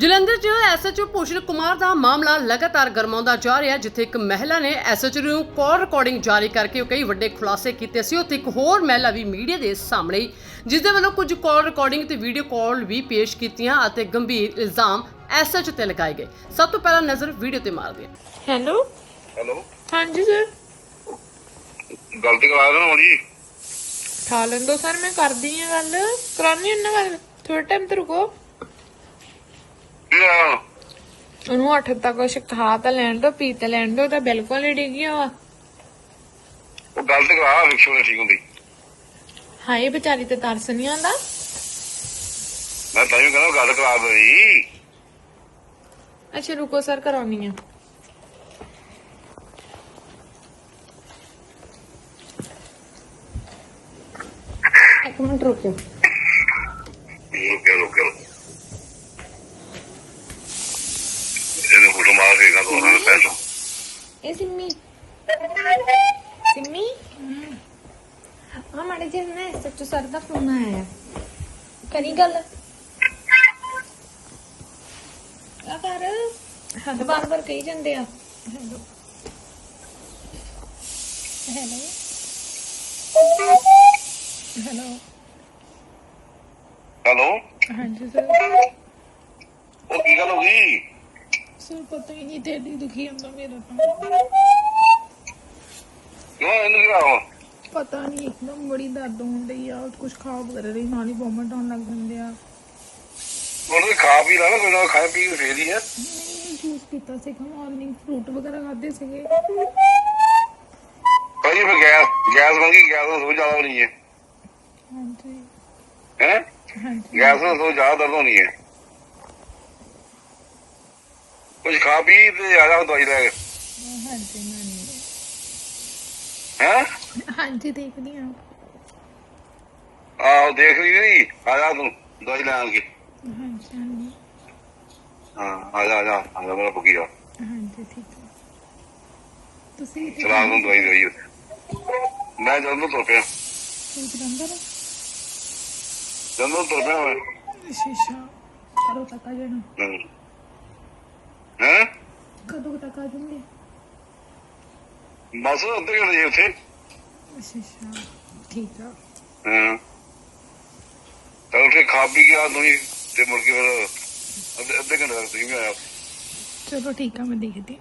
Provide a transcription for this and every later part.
ਜਲੰਧਰ 'ਚ ਐਸਐਚਓ ਭੂਸ਼ਣ ਕੁਮਾਰ ਦਾ ਮਾਮਲਾ ਲਗਾਤਾਰ ਗਰਮਾਉਂਦਾ ਜਾ ਰਿਹਾ ਹੈ, ਜਿੱਥੇ ਇੱਕ ਮਹਿਲਾ ਨੇ ਐਸਐਚਓ ਨੂੰ ਕਾਲ ਰਿਕਾਰਡਿੰਗ ਜਾਰੀ ਕਰਕੇ ਕਈ ਵੱਡੇ ਖੁਲਾਸੇ ਕੀਤੇ ਸੀ। ਉੱਥੇ ਇੱਕ ਹੋਰ ਮਹਿਲਾ ਵੀ ਮੀਡੀਆ ਦੇ ਸਾਹਮਣੇ ਜਿਸ ਦੇ ਵੱਲੋਂ ਕੁਝ ਕਾਲ ਰਿਕਾਰਡਿੰਗ ਤੇ ਵੀਡੀਓ ਕਾਲ ਵੀ ਪੇਸ਼ ਕੀਤੀਆਂ ਅਤੇ ਗੰਭੀਰ ਇਲਜ਼ਾਮ ਐਸਐਚਓ ਤੇ ਲਗਾਏ ਗਏ। ਸਭ ਤੋਂ ਪਹਿਲਾਂ ਨਜ਼ਰ ਵੀਡੀਓ ਤੇ ਮਾਰਦੇ ਹਾਂ। ਹੈਲੋ? ਹੈਲੋ? ਹਾਂਜੀ ਸਰ ਗਲਤੀ ਕਰਾ ਦੇਣਾ ਹੋਣੀ ਖਾ ਲੈਂਦੋ ਸਰ ਮੈਂ ਕਰਦੀ ਆ ਗੱਲ। ਕਰਾਨੀ ਉਹਨਾਂ ਗੱਲ ਥੋੜਾ ਟਾਈਮ ਤੇ ਰੁਕੋ। ਉਹਨੂੰ ਅੱਠ ਤੱਕ ਕੁਛ ਖਾ ਤਾਂ ਲੈਣ ਦੋ ਪੀ ਤਾਂ ਲੈਣ ਦੋ ਤਾਂ ਬਿਲਕੁਲ ਨਹੀਂ ਡਿੱਗਿਆ ਵਾ। ਉਹ ਗਲਤੀ ਕਰਾ ਰਿਕਸ਼ਾ ਨਹੀਂ ਠੀਕ ਹੁੰਦੀ। ਹਾਏ ਵਿਚਾਰੀ ਤੇ ਤਰਸ ਨਹੀਂ ਆਉਂਦਾ। ਮੈਂ ਤਾਂ ਹੀ ਕਹਿੰਦਾ ਗੱਲ ਕਰਾ ਦੇ ਅੱਛਾ ਰੁਕੋ ਸਰ ਕਰਾਉਣੀ ਆ। ਇੱਕ ਮਿੰਟ ਰੁਕੇ ਰੁਕੇ ਇਹਨੇ ਫੋਟੋ ਦੋਨਾਂ ਨੂੰ ਪੈਸਾ ਇਹ ਸਿੰਮੀ ਸਿੰਮੀ ਆ ਮਾੜੇ ਜੀ ਨਾ ਸੱਚੂ ਸਰ ਦਾ ਫੋਨ ਆਇਆ ਕਰੀ ਗੱਲ ਆ ਕਰ ਹੱਥ ਬਾਰ ਬਾਰ ਕਹੀ ਜਾਂਦੇ ਆ ਹੈਲੋ ਹੈਲੋ ਹੈਲੋ ਹਾਂਜੀ ਸਰ ਉਹ ਕੀ ਗੱਲ ਹੋ ਗਈ ਸਰ ਪਤਾ ਹੀ ਨਹੀਂ ਤੇਰੀ ਦੁਖੀ ਹੁੰਦਾ ਮੇਰਾ ਤਾਂ। ਕਿਉਂ ਇਹਨੂੰ ਹੋਇਆ ਪਤਾ ਨਹੀਂ ਇੱਕਦਮ ਬੜੀ ਦਰਦ ਹੋਣ ਡਈ ਆ ਕੁਝ ਖਾ ਵਗੈਰਾ ਰਹੀ ਨਾਲ ਹੀ ਵੋਮਿਟ ਹੋਣ ਲੱਗ ਜਾਂਦੇ ਆ। ਉਹਨੇ ਖਾ ਪੀ ਲਾ ਨਾ ਕੋਈ ਨਾ ਖਾਏ ਪੀ ਕੇ ਫੇਰ ਹੀ ਹੈ ਨਹੀਂ ਜੂਸ ਪੀਤਾ ਸੀਗਾ ਮਾਰਨਿੰਗ ਫਰੂਟ ਵਗੈਰਾ ਖਾਦੇ ਸੀਗੇ। ਭਾਜੀ ਫਿਰ ਗੈਸ ਗੈਸ ਮੰਗੀ ਗੈਸ ਨੂੰ ਸੋ ਜ਼ਿਆਦਾ ਹੋਣੀ ਹੈ ਹਾਂਜੀ। ਹੈ? ਹਾਂਜੀ। ਗੈਸ ਨੂੰ ਸੋ ਜ਼ਿਆਦਾ ਦਰਦ ਹੋਣੀ ਹੈ ਕੁਝ ਖਾ ਪੀ ਤੇ ਆ ਜਾ ਦਵਾਈ ਲੈ ਕੇ। ਹਾਂਜੀ ਨਾਨੀ ਹੈ? ਹਾਂਜੀ ਦੇਖਦੀ ਆ ਆਹੋ ਦੇਖ ਲਈ ਨਹੀਂ ਆ ਜਾ ਤੂੰ ਦਵਾਈ ਲੈ ਆਣ ਕੇ। ਹਾਂਜੀ ਨਾਨੀ ਹਾਂ ਆ ਜਾ ਆ ਜਾ ਆ ਜਾ ਮੇਰਾ ਬੁਕੀ ਜਾ ਹਾਂਜੀ ਠੀਕ ਹੈ। ਤੁਸੀਂ ਇੱਥੇ ਚਲਾ ਨੂੰ ਦਵਾਈ ਦਵਾਈ। ਮੈਂ ਜਦੋਂ ਤੁਰ ਪਿਆ। ਜਲੰਧਰ? ਜਦੋਂ ਤੁਰ ਪਿਆ ਮੈਂ। ਸ਼ੀਸ਼ਾ ਕਰੋ ਤੱਕ ਆ ਜਾਣਾ। ਹੈ? ਕਦੋਂ ਤੱਕ ਆ ਜਾਓਗੇ? ਬਸ ਅੱਧੇ ਘੰਟੇ ਜੇ ਉੱਥੇ। ਸ਼ੀਸ਼ਾ ਠੀਕ ਆ। ਹਾਂ। ਤਾਂ ਉੱਥੇ ਖਾ ਪੀ ਕੇ ਆ ਤੁਸੀਂ ਤੇ ਮੁੜ ਕੇ ਫਿਰ ਅੱਧੇ ਅੱਧੇ ਘੰਟੇ ਤੱਕ ਤੁਸੀਂ ਵੀ ਆਇਆ ਚਲੋ ਠੀਕ ਆ ਮੈਂ ਦੇਖਦੀ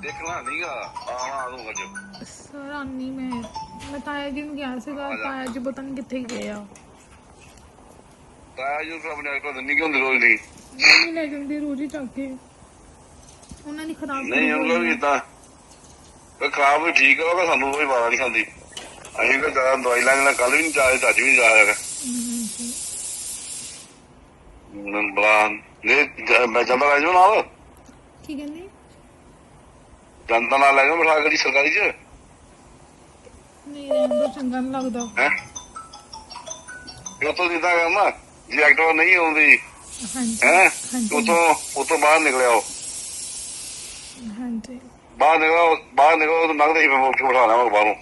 ਦੇਖਣਾ ਨਹੀਂਗਾ ਆਣਾ ਆ ਦੂੰਗਾ ਜੋ ਸਰ ਆਨੀ ਮੈਂ। ਮੈਂ ਤਾਇਆ ਜੀ ਨੂੰ ਗਿਆ ਸੀਗਾ ਤਾਇਆ ਜੀ ਪਤਾ ਨਹੀਂ ਕਿੱਥੇ ਗਏ ਆ। ਤਾਂ ਜੋ ਆਪਣੇ ਆਪ ਨਹੀਂ ਕਿਉਂ ਰੋਜ਼ ਨਹੀਂ ਨਹੀਂ ਲੈ ਜਾਂਦੇ ਰੋਜ਼ ਹੀ ਚੱਕ ਕੇ। ਉਹਨਾਂ ਦੀ ਖਰਾਬ ਨਹੀਂ ਉਹਨਾਂ ਵੀ ਇਦਾਂ ਤੇ ਖਰਾਬ ਵੀ ਠੀਕ ਆ ਉਹ ਸਾਨੂੰ ਕੋਈ ਵਾਰਾ ਨਹੀਂ ਖਾਂਦੀ। ਅਸੀਂ ਤਾਂ ਜ਼ਿਆਦਾ ਦਵਾਈ ਲੈਣ ਨਾਲ ਕੱਲ ਵੀ ਨਹੀਂ ਜਾਏ ਅੱਜ ਵੀ ਨਹੀਂ ਜਾਇਆ ਹੈਗਾ ਹਾਂਜੀ। ਬਲਾ ਨੇ ਮੈਂ ਜਾਂਦਾ ਲੈ ਜਾਓ ਨਾਲ। ਕੀ ਕਹਿੰਦੇ? ਜਨਤਾ ਨਾਲ ਲੈ ਜਾਓ ਬਿਠਾ ਕੇ ਸਰਕਾਰੀ ਚ। ਨਹੀਂ ਰਹਿੰਦਾ ਚੰਗਾ ਨਹੀਂ ਲੱਗਦਾ। ਹੈ? ਉਹ ਤੋਂ ਜਿੱਦਾਂ ਕਰਨਾ ਜੇ ਐਕਟਿਵ ਨਹੀਂ ਆਉਂਦੀ। ਹਾਂਜੀ ਹੈ? ਹਾਂਜੀ। ਉਤੋਂ ਉਤੋਂ ਬਾਹਰ ਨਿਕਲਿਆ ਉਹ। ਹਾਂਜੀ। ਬਾਹਰ ਨਿਕਲੋ ਬਾਹਰ ਨਿਕਲੋ ਤਾਂ ਨਗਦੇ ਹੀ ਮੈਂ ਮੁੱਖ ਬਿਠਾ ਲਿਆ ਬਾਹਰੋਂ।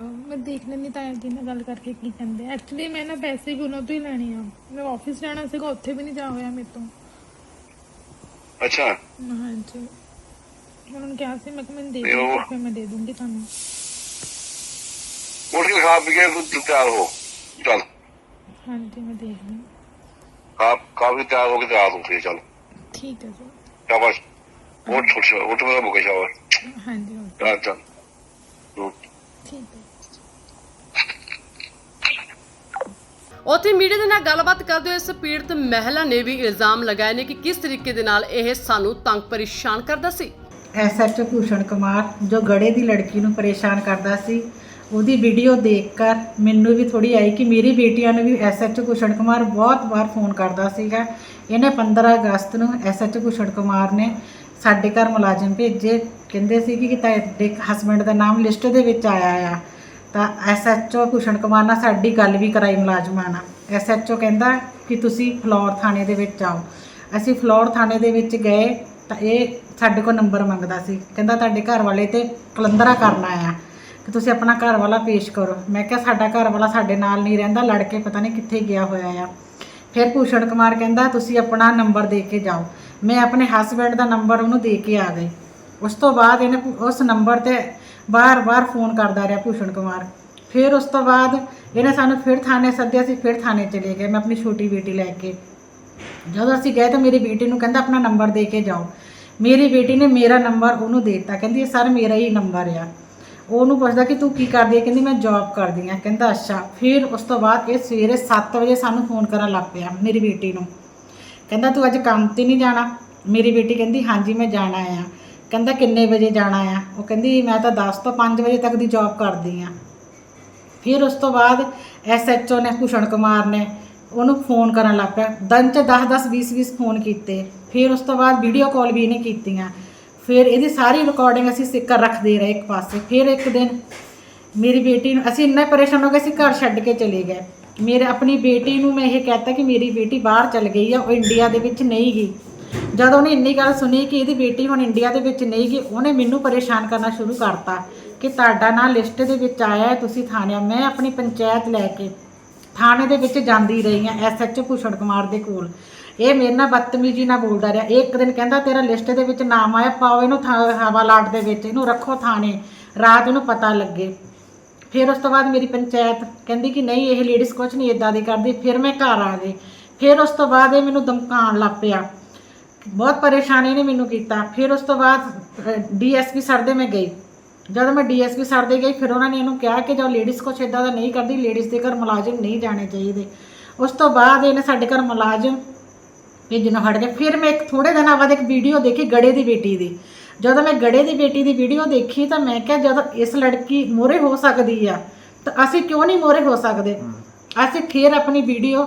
ਅਹ ਮੈਂ ਦੇਖ ਲੈਣੀ ਤਾਇਆ ਜੀ ਨਾਲ ਗੱਲ ਕਰਕੇ ਕੀ ਕਹਿੰਦੇ ਐਕਚੁਅਲੀ ਮੈਂ ਨਾ ਪੈਸੇ ਵੀ ਉਹਨਾਂ ਤੋਂ ਹੀ ਲੈਣੇ ਆ। ਮੈਂ ਆਫਿਸ ਜਾਣਾ ਸੀਗਾ ਉੱਥੇ ਵੀ ਨਹੀਂ ਜਾ ਹੋਇਆ ਮੇਰੇ ਤੋਂ। ਅੱਛਾ। ਹਾਂਜੀ। ਉਹਨਾਂ ਨੇ ਕਿਹਾ ਸੀ ਮੈਂ ਕਿ ਮੈਨੂੰ ਦੇ ਤੇ ਉਹ- ਫਿਰ ਮੈਂ ਦੇ ਦੂੰਗੀ ਤੁਹਾਨੂੰ। ਉੱਠ ਕੇ ਖਾ ਪੀ ਕੇ ਤੂੰ ਤਿਆਰ ਹੋ। ਚੱਲ। ਹਾਂਜੀ ਮੈਂ ਦੇਖ ਲਈ ਤਿਆਰ ਹੋ ਕੇ ਤਿਆਰ ਹੋ ਕੇ ਚੱਲ ਠੀਕ ਹੈ ਜੀ ਸ਼ਾਬਾਸ਼ ਉੱਠ ਉੱਠ ਉੱਠ ਮੇਰਾ ਬੁਕੇ ਸ਼ਾਬਾਸ਼ ਹਾਂਜੀ ਹਾਂਜੀ, ਚੱਲ ਚੱਲ। ਠੀਕ ਹੈ ਉੱਥੇ ਮੀਡੀਆ ਦੇ ਨਾਲ ਗੱਲਬਾਤ ਕਰਦੇ ਹੋਏ ਇਸ ਪੀੜਤ ਮਹਿਲਾ ਨੇ ਵੀ ਇਲਜ਼ਾਮ ਲਗਾਏ ਨੇ ਕਿ ਕਿਸ ਤਰੀਕੇ ਦੇ ਨਾਲ ਇਹ ਸਾਨੂੰ ਤੰਗ ਪਰੇਸ਼ਾਨ ਕਰਦਾ ਸੀ। ਐਸਐਚਓ ਭੂਸ਼ਣ ਕੁਮਾਰ ਜੋ ਗੜੇ ਦੀ ਲੜਕੀ ਨੂੰ ਪਰੇਸ਼ਾਨ ਕਰਦਾ ਸੀ ਉਹਦੀ ਵੀਡੀਓ ਦੇਖ ਕਰ ਮੈਨੂੰ ਵੀ ਥੋੜੀ ਆਈ ਕਿ ਮੇਰੀ ਬੇਟੀਆਂ ਨੂੰ ਵੀ ਐਸਐਚਓ ਭੂਸ਼ਣ ਕੁਮਾਰ ਬਹੁਤ ਵਾਰ ਫੋਨ ਕਰਦਾ ਸੀਗਾ। ਇਹਨੇ 15 ਅਗਸਤ ਨੂੰ ਐਸਐਚਓ ਭੂਸ਼ਣ ਕੁਮਾਰ ਨੇ ਸਾਡੇ ਘਰ ਮੁਲਾਜ਼ਮ ਭੇਜੇ। ਕਹਿੰਦੇ ਸੀ ਕਿ ਤੁਹਾਡੇ ਹਸਬੰਡ ਦਾ ਨਾਮ ਲਿਸਟ ਦੇ ਵਿੱਚ ਆਇਆ ਆ। ਤਾਂ ਐਸਐਚਓ ਭੂਸ਼ਣ ਕੁਮਾਰ ਨਾਲ ਸਾਡੀ ਗੱਲ ਵੀ ਕਰਾਈ ਮੁਲਾਜ਼ਮਾਂ ਨਾਲ। ਐਸਐਚਓ ਕਹਿੰਦਾ ਕਿ ਤੁਸੀਂ ਫਲੋਰ ਥਾਣੇ ਦੇ ਵਿੱਚ ਆਓ। ਅਸੀਂ ਫਲੋਰ ਥਾਣੇ ਦੇ ਵਿੱਚ ਗਏ ਤਾਂ ਇਹ ਸਾਡੇ ਕੋਲ ਨੰਬਰ ਮੰਗਦਾ ਸੀ। ਕਹਿੰਦਾ ਤੁਹਾਡੇ ਘਰ ਵਾਲੇ ਤੇ ਕਲੰਦਰਾ ਕਰਨਾ ਆ ਕਿ ਤੁਸੀਂ ਆਪਣਾ ਘਰ ਵਾਲਾ ਪੇਸ਼ ਕਰੋ। ਮੈਂ ਕਿਹਾ, ਸਾਡਾ ਘਰ ਵਾਲਾ ਸਾਡੇ ਨਾਲ ਨਹੀਂ ਰਹਿੰਦਾ ਲੜ ਕੇ ਪਤਾ ਨਹੀਂ ਕਿੱਥੇ ਗਿਆ ਹੋਇਆ ਆ। ਫਿਰ ਭੂਸ਼ਣ ਕੁਮਾਰ ਕਹਿੰਦਾ, ਤੁਸੀਂ ਆਪਣਾ ਨੰਬਰ ਦੇ ਕੇ ਜਾਓ। ਮੈਂ ਆਪਣੇ ਹਸਬੰਡ ਦਾ ਨੰਬਰ ਉਹਨੂੰ ਦੇ ਕੇ ਆ ਗਈ। ਉਸ ਤੋਂ ਬਾਅਦ ਇਹਨੇ ਉਸ ਨੰਬਰ ਤੇ ਬਾਰ-ਬਾਰ ਫੋਨ ਕਰਦਾ ਰਿਹਾ ਭੂਸ਼ਣ ਕੁਮਾਰ। ਫਿਰ ਉਸ ਤੋਂ ਬਾਅਦ ਇਹਨੇ ਸਾਨੂੰ ਫਿਰ ਥਾਣੇ ਸੱਦਿਆ ਸੀ ਫਿਰ ਥਾਣੇ ਚਲੇ ਗਏ। ਮੈਂ ਆਪਣੀ ਛੋਟੀ ਬੇਟੀ ਲੈ ਕੇ। ਜਦੋਂ ਅਸੀਂ ਗਏ ਤਾਂ ਮੇਰੀ ਬੇਟੀ ਨੂੰ ਕਹਿੰਦਾ, ਆਪਣਾ ਨੰਬਰ ਦੇ ਕੇ ਜਾਓ। ਮੇਰੀ ਬੇਟੀ ਨੇ ਮੇਰਾ ਨੰਬਰ ਉਹਨੂੰ ਦੇ ਦਿੱਤਾ। ਕਹਿੰਦੀ, ਇਹ ਸਰ, ਮੇਰਾ ਹੀ ਨੰਬਰ ਆ। ਉਹਨੂੰ ਪੁੱਛਦਾ ਕਿ ਤੂੰ ਕੀ ਕਰਦੀ ਹੈ? ਕਹਿੰਦੀ ਮੈਂ ਜੌਬ ਕਰਦੀ ਹਾਂ। ਕਹਿੰਦਾ, ਅੱਛਾ। ਫਿਰ ਉਸ ਤੋਂ ਬਾਅਦ ਇਹ ਸਵੇਰੇ 7 ਵਜੇ ਸਾਨੂੰ ਫੋਨ ਕਰਨ ਲੱਗ ਪਿਆ ਮੇਰੀ ਬੇਟੀ ਨੂੰ। ਕਹਿੰਦਾ, ਤੂੰ ਅੱਜ ਕੰਮ ਤੇ ਨਹੀਂ ਜਾਣਾ? ਮੇਰੀ ਬੇਟੀ ਕਹਿੰਦੀ, ਹਾਂਜੀ, ਮੈਂ ਜਾਣਾ ਆ। ਕਹਿੰਦਾ, ਕਿੰਨੇ ਵਜੇ ਜਾਣਾ ਆ? ਉਹ ਕਹਿੰਦੀ, ਮੈਂ ਤਾਂ 10 ਤੋਂ 5 ਵਜੇ ਤੱਕ ਦੀ ਜੌਬ ਕਰਦੀ ਆ ਫਿਰ ਉਸ ਤੋਂ ਬਾਅਦ ਐਸਐਚਓ ਨੇ, ਭੂਸ਼ਣ ਕੁਮਾਰ ਨੇ ਉਹਨੂੰ ਫੋਨ ਕਰਨ ਲੱਗ ਪਿਆ। ਦਿਨ ਚ 10 10 20 20 ਫੋਨ ਕੀਤੇ। ਫਿਰ ਉਸ ਤੋਂ ਬਾਅਦ ਵੀਡੀਓ ਕਾਲ ਵੀ ਇਹਨੇ ਕੀਤੀਆਂ। ਫਿਰ ਇਹਦੀ ਸਾਰੀ ਰਿਕਾਰਡਿੰਗ ਅਸੀਂ ਸਿੱਕਰ ਰੱਖਦੇ ਰਹੇ ਇੱਕ ਪਾਸੇ। ਫਿਰ ਇੱਕ ਦਿਨ ਮੇਰੀ ਬੇਟੀ ਨੂੰ ਅਸੀਂ ਇੰਨਾ ਪਰੇਸ਼ਾਨ ਹੋ ਗਏ, ਅਸੀਂ ਘਰ ਛੱਡ ਕੇ ਚਲੇ ਗਏ। ਮੇਰੇ ਆਪਣੀ ਬੇਟੀ ਨੂੰ ਮੈਂ ਇਹ ਕਹਤਾ ਕਿ ਮੇਰੀ ਬੇਟੀ ਬਾਹਰ ਚਲ ਗਈ ਆ, ਉਹ ਇੰਡੀਆ ਦੇ ਵਿੱਚ ਨਹੀਂ ਗਈ। ਜਦ ਉਹਨੇ ਇੰਨੀ ਗੱਲ ਸੁਣੀ ਕਿ ਇਹਦੀ ਬੇਟੀ ਹੁਣ ਇੰਡੀਆ ਦੇ ਵਿੱਚ ਨਹੀਂ ਗਈ, ਉਹਨੇ ਮੈਨੂੰ ਪਰੇਸ਼ਾਨ ਕਰਨਾ ਸ਼ੁਰੂ ਕਰਤਾ ਕਿ ਤੁਹਾਡਾ ਨਾਂ ਲਿਸਟ ਦੇ ਵਿੱਚ ਆਇਆ ਹੈ, ਤੁਸੀਂ ਥਾਣੇ ਮੈਂ ਆਪਣੀ ਪੰਚਾਇਤ ਲੈ ਕੇ ਥਾਣੇ ਦੇ ਵਿੱਚ ਜਾਂਦੀ ਰਹੀ ਆ ਐਸਐਚਓ ਭੂਸ਼ਣ ਕੁਮਾਰ ਦੇ ਕੋਲ। ਇਹ ਮੇਰੇ ਨਾਲ ਬਦਤਮੀਜ਼ੀ ਨਾਲ ਬੋਲਦਾ ਰਿਹਾ। ਇਹ ਇੱਕ ਦਿਨ ਕਹਿੰਦਾ, ਤੇਰਾ ਲਿਸਟ ਦੇ ਵਿੱਚ ਨਾਮ ਆਇਆ, ਪਾਓ ਇਹਨੂੰ ਹਵਾ ਲਾਟ ਦੇ ਵਿੱਚ, ਇਹਨੂੰ ਰੱਖੋ ਥਾਣੇ। ਰਾਤ ਨੂੰ ਪਤਾ ਲੱਗੇ। ਫਿਰ ਉਸ ਤੋਂ ਬਾਅਦ ਮੇਰੀ ਪੰਚਾਇਤ ਕਹਿੰਦੀ ਕਿ ਨਹੀਂ, ਇਹ ਲੇਡੀਜ਼ ਕੁਝ ਨਹੀਂ ਇਦਾਂ ਦੀ ਕਰਦੀ, ਫਿਰ ਮੈਂ ਘਰ ਆ ਗਈ। ਫਿਰ ਉਸ ਤੋਂ ਬਾਅਦ ਇਹ ਮੈਨੂੰ ਧਮਕਾਉਣ ਲੱਗ ਪਿਆ। ਬਹੁਤ ਪਰੇਸ਼ਾਨੀ ਨੇ ਮੈਨੂੰ ਕੀਤਾ। ਫਿਰ ਉਸ ਤੋਂ ਬਾਅਦ ਡੀਐਸਪੀ ਸਰ ਦੇ ਮੈਂ ਗਈ। ਜਦੋਂ ਮੈਂ ਡੀਐਸਪੀ ਸਰ ਦੇ ਗਈ, ਫਿਰ ਉਹਨਾਂ ਨੇ ਇਹਨੂੰ ਕਿਹਾ ਕਿ ਜੋ ਲੇਡੀਜ਼ ਕੁਛ ਇਦਾਂ ਦਾ ਨਹੀਂ ਕਰਦੀ ਲੇਡੀਜ਼ ਦੇ ਘਰ ਮੁਲਾਜ਼ਮ ਨਹੀਂ ਜਾਣੇ ਚਾਹੀਦੇ। ਉਸ ਤੋਂ ਬਾਅਦ ਇਹਨੇ ਸਾਡੇ ਘਰ ਮੁਲਾਜ਼ਮ ਭੇਜਣੋਂ ਹਟ ਗਏ ਫਿਰ ਮੈਂ ਇੱਕ ਥੋੜੇ ਦਿਨਾਂ ਬਾਅਦ ਇੱਕ ਵੀਡੀਓ ਦੇਖੀ ਗੜੇ ਦੀ ਬੇਟੀ ਦੀ। ਜਦੋਂ ਮੈਂ ਗੜੇ ਦੀ ਬੇਟੀ ਦੀ ਵੀਡੀਓ ਦੇਖੀ ਤਾਂ ਮੈਂ ਕਿਹਾ ਜਦੋਂ ਇਸ ਲੜਕੀ ਮੋਰੇ ਹੋ ਸਕਦੀ ਆ ਤਾਂ ਅਸੀਂ ਕਿਉਂ ਨਹੀਂ ਮੋਰੇ ਹੋ ਸਕਦੇ? ਅਸੀਂ ਫਿਰ ਆਪਣੀ ਵੀਡੀਓ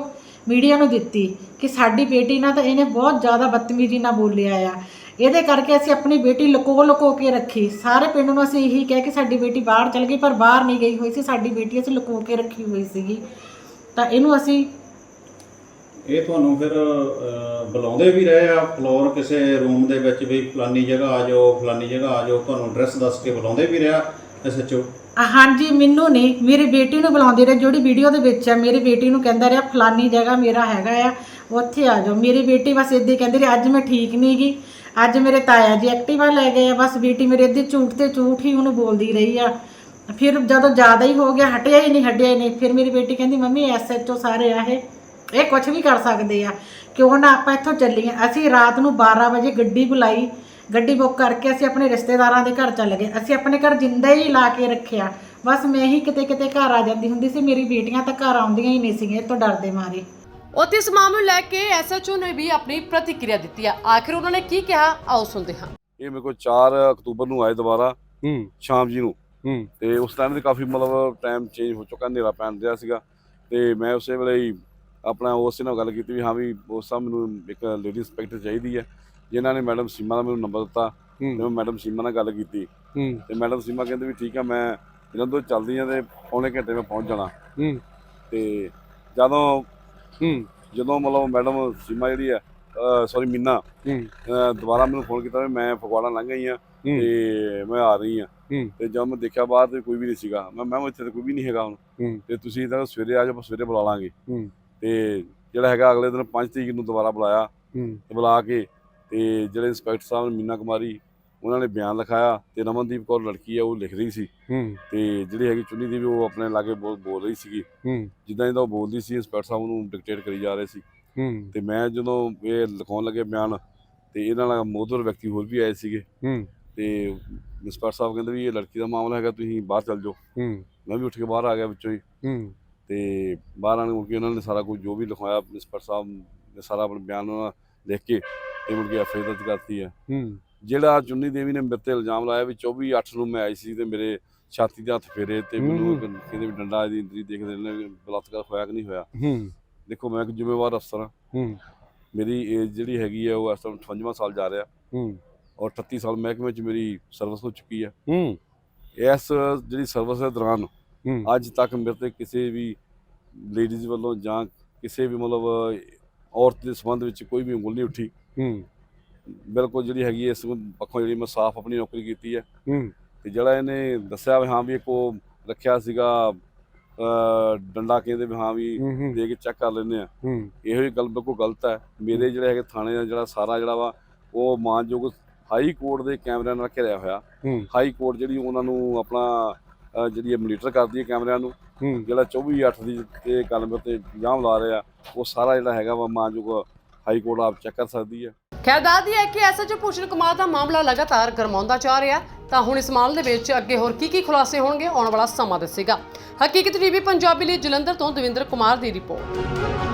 ਮੀਡੀਆ ਨੂੰ ਦਿੱਤੀ ਕਿ ਸਾਡੀ ਬੇਟੀ ਨਾਲ ਤਾਂ ਇਹਨੇ ਬਹੁਤ ਜ਼ਿਆਦਾ ਬਦਤਮੀਜ਼ੀ ਨਾਲ ਬੋਲਿਆ ਆ। ਇਹਦੇ ਕਰਕੇ ਅਸੀਂ ਆਪਣੀ ਬੇਟੀ ਲੁਕੋ ਲੁਕੋ ਕੇ ਰੱਖੀ। ਸਾਰੇ ਪਿੰਡ ਨੂੰ ਅਸੀਂ ਇਹੀ ਕਹਿ ਕਿ ਸਾਡੀ ਬੇਟੀ ਬਾਹਰ ਚਲ ਗਈ ਪਰ ਬਾਹਰ ਨਹੀਂ ਗਈ ਹੋਈ ਸੀ। ਸਾਡੀ ਬੇਟੀ ਅਸੀਂ ਲੁਕੋ ਕੇ ਰੱਖੀ ਹੋਈ ਸੀਗੀ। ਤਾਂ ਇਹਨੂੰ ਅਸੀਂ ਇਹ ਤੁਹਾਨੂੰ ਫਿਰ ਬੁਲਾਉਂਦੇ ਵੀ ਰਹੇ ਆ ਫਲੋਰ ਕਿਸੇ ਰੂਮ ਦੇ ਵਿੱਚ ਵੀ ਫਲਾਨੀ ਜਗ੍ਹਾ ਆ ਜਾਓ, ਫਲਾਨੀ ਜਗ੍ਹਾ ਆ ਜਾਓ, ਤੁਹਾਨੂੰ ਐਡਰੈਸ ਦੱਸ ਕੇ ਬੁਲਾਉਂਦੇ ਵੀ ਰਿਹਾ ਐਸਐਚਓ ਹਾਂਜੀ, ਮੈਨੂੰ ਨਹੀਂ, ਮੇਰੀ ਬੇਟੀ ਨੂੰ ਬੁਲਾਉਂਦੇ ਰਹੇ, ਜਿਹੜੀ ਵੀਡੀਓ ਦੇ ਵਿੱਚ ਆ, ਮੇਰੀ ਬੇਟੀ ਨੂੰ ਕਹਿੰਦਾ ਰਿਹਾ, ਫਲਾਨੀ ਜਗ੍ਹਾ ਮੇਰਾ ਹੈਗਾ ਆ, ਉੱਥੇ ਆ ਜਾਓ। ਮੇਰੀ ਬੇਟੀ ਬਸ ਇੱਦਾਂ ਹੀ ਕਹਿੰਦੀ ਰਹੀ, ਅੱਜ ਮੈਂ ਠੀਕ ਨਹੀਂ ਗਈ ਅੱਜ ਮੇਰੇ ਤਾਇਆ ਜੀ ਐਕਟਿਵਾ ਲੈ ਗਏ ਆ, ਬਸ ਬੇਟੀ ਮੇਰੇ ਇੱਦਾਂ ਝੂਠ ਤੇ ਝੂਠ ਹੀ ਉਹਨੂੰ ਬੋਲਦੀ ਰਹੀ ਆ। ਫਿਰ ਜਦੋਂ ਜ਼ਿਆਦਾ ਹੀ ਹੋ ਗਿਆ, ਹਟਿਆ ਹੀ ਨਹੀਂ, ਹਟਿਆ ਹੀ ਨਹੀਂ, ਫਿਰ ਮੇਰੀ ਬੇਟੀ ਕਹਿੰਦੀ, ਮੰਮੀ ਐਸਐਚਓ ਸਾਰੇ ਆ ਇਹ ਕੁਝ ਵੀ ਕਰ ਸਕਦੇ ਆ। ਕਿਉਂ ਨਾ ਆਪਾਂ ਇੱਥੋਂ ਚੱਲੀਏ। ਅਸੀਂ ਰਾਤ ਨੂੰ 12 ਵਜੇ ਗੱਡੀ ਬੁਲਾਈ। ਗੱਡੀ ਬੁੱਕ ਕਰਕੇ ਅਸੀਂ ਆਪਣੇ ਰਿਸ਼ਤੇਦਾਰਾਂ ਦੇ ਘਰ ਚੱਲ ਗਏ। ਅਸੀਂ ਆਪਣੇ ਘਰ ਜਿੰਦਾ ਹੀ ਲਾ ਕੇ ਰੱਖਿਆ। ਬਸ ਮੈਂ ਹੀ ਕਿਤੇ ਕਿਤੇ ਘਰ ਆ ਜਾਂਦੀ ਹੁੰਦੀ ਸੀ। ਮੇਰੀ ਬੇਟੀਆਂ ਤਾਂ ਘਰ ਆਉਂਦੀਆਂ ਹੀ ਨਹੀਂ ਸੀਗੀਆਂ। ਇਹ ਤੋਂ ਡਰਦੇ ਮਾਰੇ। ਉੱਥੇ ਇਸ ਮਾਮਲੇ ਨੂੰ ਲੈ ਕੇ ਐਸਐਚਓ ਨੇ ਵੀ ਆਪਣੀ ਪ੍ਰਤੀਕਿਰਿਆ ਦਿੱਤੀ ਹੈ ਆਖਿਰ ਉਹਨਾਂ ਨੇ ਕੀ ਕਿਹਾ? ਆਓ ਸੁਣਦੇ ਹਾਂ। ਇਹ ਮੇਰੇ ਕੋਲ 4 ਅਕਤੂਬਰ ਨੂੰ ਆਏ ਦੁਬਾਰਾ। ਹੂੰ। ਸ਼ਾਮ ਜੀ ਨੂੰ। ਹੂੰ। ਤੇ ਉਸ ਟਾਈਮ ਤੇ ਕਾਫੀ ਮਤਲਬ ਟਾਈਮ ਚੇਂਜ ਹੋ ਚੁੱਕਾ। ਹਨੇਰਾ ਪੈਣ ਰਿਹਾ ਸੀਗਾ। ਤੇ ਮੈਂ ਉਸੇ ਵੇਲੇ ਹੀ ਆਪਣਾ ਉਸੇ ਨਾਲ ਗੱਲ ਕੀਤੀ ਵੀ ਹਾਂ ਵੀ ਉਸ ਸਾਹਿਬ ਮੈਨੂੰ ਇੱਕ ਲੇਡੀ ਇੰਸਪੈਕਟਰ ਚਾਹੀਦੀ ਹੈ। ਜਿਨ੍ਹਾਂ ਨੇ ਮੈਡਮ ਸੀਮਾ ਦਾ ਮੈਨੂੰ ਨੰਬਰ ਦਿੱਤਾ ਤੇ ਮੈਂ ਮੈਡਮ ਸੀਮਾ ਨਾਲ ਗੱਲ ਕੀਤੀ। ਤੇ ਮੈਡਮ ਸੀਮਾ ਕਹਿੰਦੇ ਵੀ ਠੀਕ ਆ ਮੈਂ ਜਦੋਂ ਤੋਂ ਚੱਲਦੀ ਆ ਤੇ ਪੌਣੇ ਘੰਟੇ ਮੈਂ ਪਹੁੰਚ ਜਾਣਾ। ਤੇ ਜਦੋਂ ਜਦੋਂ ਮਤਲਬ ਮੈਡਮ ਸੀਮਾ ਜਿਹੜੀ ਆ ਸੌਰੀ ਮੀਨਾ ਦੁਬਾਰਾ ਮੈਨੂੰ ਫੋਨ ਕੀਤਾ ਵੀ ਮੈਂ ਫਗਵਾੜਾ ਲੰਘ ਗਈ ਆ ਤੇ ਮੈਂ ਆ ਰਹੀ ਆ ਹੂੰ। ਤੇ ਜਦ ਮੈਂ ਦੇਖਿਆ ਤੇ ਕੋਈ ਵੀ ਨਹੀਂ ਸੀਗਾ। ਮੈਂ ਮੈਂ ਇੱਥੇ ਕੋਈ ਵੀ ਨਹੀਂ ਹੈਗਾ ਹੁਣ। ਤੇ ਤੁਸੀਂ ਤਾਂ ਸਵੇਰੇ ਆ ਜਾਓ ਸਵੇਰੇ ਬੁਲਾ ਲਾਂਗੇ। ਤੇ ਜਿਹੜਾ ਹੈਗਾ ਅਗਲੇ ਦਿਨ 5 ਤਰੀਕ ਨੂੰ ਦੁਬਾਰਾ ਬੁਲਾਇਆ ਤੇ ਬੁਲਾ ਕੇ ਤੇ ਜਿਹੜੇ ਇੰਸਪੈਕਟਰ ਸਾਹਿਬ ਨੇ ਮੀਨਾ ਕੁਮਾਰੀ ਉਹਨਾਂ ਨੇ ਬਿਆਨ ਲਿਖਾਇਆ ਤੇ ਰਮਨਦੀਪ ਕੌਰ ਲੜਕੀ ਆ ਉਹ ਲਿਖ ਰਹੀ ਸੀ। ਹੂੰ। ਤੇ ਜਿਹੜੀ ਹੈਗੀ ਚੁੰਨੀ ਦੀ ਵੀ ਉਹ ਆਪਣੇ ਲਾਗੇ ਬੋਲ ਬੋਲ ਰਹੀ ਸੀਗੀ। ਹੂੰ। ਜਿੱਦਾਂ ਜਿੱਦਾਂ ਉਹ ਬੋਲਦੀ ਸੀ ਇੰਸਪੈਕਟਰ ਸਾਹਿਬ ਨੂੰ ਡਿਕਟੇਟ ਕਰੀ ਜਾ ਰਹੇ ਸੀ। ਹੂੰ। ਤੇ ਮੈਂ ਜਦੋਂ ਇਹ ਲਿਖਾਉਣ ਲੱਗੇ ਬਿਆਨ ਤੇ ਇਹਨਾਂ ਨਾਲ ਮੋਦਰ ਵਿਅਕਤੀ ਹੋਰ ਵੀ ਆਏ ਸੀਗੇ। ਹੂੰ। ਤੇ ਇੰਸਪੈਕਟਰ ਸਾਹਿਬ ਕਹਿੰਦੇ ਵੀ ਇਹ ਲੜਕੀ ਦਾ ਮਾਮਲਾ ਹੈਗਾ ਤੁਸੀਂ ਬਾਹਰ ਚੱਲ ਜਾਓ। ਹੂੰ। ਮੈਂ ਵੀ ਉੱਠ ਕੇ ਬਾਹਰ ਆ ਗਿਆ ਵਿੱਚੋਂ ਹੀ। ਹੂੰ। ਤੇ ਬਾਹਰ ਆਣ ਕੇ ਉਹਨਾਂ ਨੇ ਸਾਰਾ ਕੁਝ ਜੋ ਵੀ ਲਿਖਵਾਇਆ ਇੰਸਪੈਕਟਰ ਸਾਹਿਬ ਨੇ ਸਾਰਾ ਆਪਣਾ ਬਿਆਨ ਉਹਨਾਂ ਲਿਖ ਕੇ ਤੇ ਮੁੜ ਕੇ ਦਰਜ ਕਰਤੀ ਹੈ। ਹੂੰ। ਜਿਹੜਾ ਚੁੰਨੀ ਦੇਵੀ ਨੇ ਮੇਰੇ ਤੇ ਇਲਜ਼ਾਮ ਲਾਇਆ ਵੀ 24 8 ਨੂੰ ਮੈਂ ਆਈ ਸੀ ਤੇ ਮੇਰੇ ਛਾਤੀ ਦੇ ਹੱਥ ਫੇਰੇ ਤੇ ਮੈਨੂੰ। ਕਹਿੰਦੇ ਵੀ ਡੰਡਾ ਦੀ ਇੰਦਰੀ ਦੇਖਦੇ ਨੇ ਬਲਾਤਕਾਰ ਹੋਇਆ ਕਿ ਨਹੀਂ ਹੋਇਆ। ਹੂੰ। ਦੇਖੋ ਮੈਂ ਇੱਕ ਜ਼ਿੰਮੇਵਾਰ ਅਫਸਰ ਹਾਂ। ਹੂੰ। ਮੇਰੀ ਏਜ ਜਿਹੜੀ ਹੈਗੀ ਹੈ ਉਹ ਇਸ ਟਾਈਮ 58ਵਾਂ ਸਾਲ ਜਾ ਰਿਹਾ। ਹੂੰ। ਔਰ 38 ਸਾਲ ਮਹਿਕਮੇ 'ਚ ਮੇਰੀ ਸਰਵਿਸ ਹੋ ਚੁੱਕੀ ਹੈ ਹੂੰ। ਇਸ ਜਿਹੜੀ ਸਰਵਿਸ ਦੇ ਦੌਰਾਨ ਹੂੰ ਅੱਜ ਤੱਕ ਮੇਰੇ ਤੇ ਕਿਸੇ ਵੀ ਲੇਡੀਜ਼ ਵੱਲੋਂ ਜਾਂ ਕਿਸੇ ਵੀ ਮਤਲਬ ਔਰਤ ਦੇ ਸੰਬੰਧ ਵਿੱਚ ਕੋਈ ਵੀ ਉਂਗਲ ਨਹੀਂ ਉੱਠੀ। ਹੂੰ। ਬਿਲਕੁਲ ਜਿਹੜੀ ਹੈਗੀ ਹੈ ਇਸ ਪੱਖੋਂ ਜਿਹੜੀ ਮੈਂ ਸਾਫ਼ ਆਪਣੀ ਨੌਕਰੀ ਕੀਤੀ ਹੈ। ਹੂੰ। ਤੇ ਜਿਹੜਾ ਇਹਨੇ ਦੱਸਿਆ ਵੀ ਹਾਂ ਵੀ ਇੱਕ ਉਹ ਰੱਖਿਆ ਸੀਗਾ ਡੰਡਾ ਕਹਿੰਦੇ ਵੀ ਹਾਂ ਵੀ ਹੂੰ ਹੂੰ। ਦੇ ਕੇ ਚੈੱਕ ਕਰ ਲੈਂਦੇ ਆ ਹੂੰ। ਇਹੋ ਜਿਹੀ ਗੱਲ ਬਿਲਕੁਲ ਗਲਤ ਹੈ। ਮੇਰੇ ਜਿਹੜੇ ਹੈਗੇ ਥਾਣੇ ਦਾ ਜਿਹੜਾ ਸਾਰਾ ਜਿਹੜਾ ਵਾ ਉਹ ਮਾਨਯੋਗ ਹਾਈ ਕੋਰਟ ਦੇ ਕੈਮਰਿਆਂ ਨਾਲ ਘਿਰਿਆ ਹੋਇਆ। ਹੂੰ। ਹਾਈ ਕੋਰਟ ਜਿਹੜੀ ਉਹਨਾਂ ਨੂੰ ਆਪਣਾ ਜਿਹੜੀ ਮੋਨੀਟਰ ਕਰਦੀ ਹੈ ਕੈਮਰਿਆਂ ਨੂੰ ਜਿਹੜਾ 24 8 ਦੀ ਇਹ ਗੱਲ ਮੇਰੇ ਤੇ ਇਲਜ਼ਾਮ ਲਾ ਰਹੇ ਆ ਉਹ ਸਾਰਾ ਜਿਹੜਾ ਹੈਗਾ ਵਾ ਮਾਨਯੋਗ ਹਾਈ ਕੋਰਟ ਆਪ ਚੈੱਕ ਕਰ ਸਕਦੀ ਹੈ। ਖੈਰ ਦੱਸਦੀ ਹੈ ਕਿ ਐਸਐਚਓ ਭੂਸ਼ਣ ਕੁਮਾਰ ਦਾ ਮਾਮਲਾ ਲਗਾਤਾਰ ਗਰਮਾਉਂਦਾ ਜਾ ਰਿਹਾ ਤਾਂ ਹੁਣ ਇਸ ਮਾਮਲੇ ਦੇ ਵਿੱਚ ਅੱਗੇ ਹੋਰ ਕੀ ਕੀ ਖੁਲਾਸੇ ਹੋਣਗੇ ਆਉਣ ਵਾਲਾ ਸਮਾਂ ਦੱਸੇਗਾ। ਹਕੀਕਤ ਟੀਵੀ ਪੰਜਾਬੀ ਲਈ ਜਲੰਧਰ ਤੋਂ ਦਵਿੰਦਰ ਕੁਮਾਰ ਦੀ ਰਿਪੋਰਟ।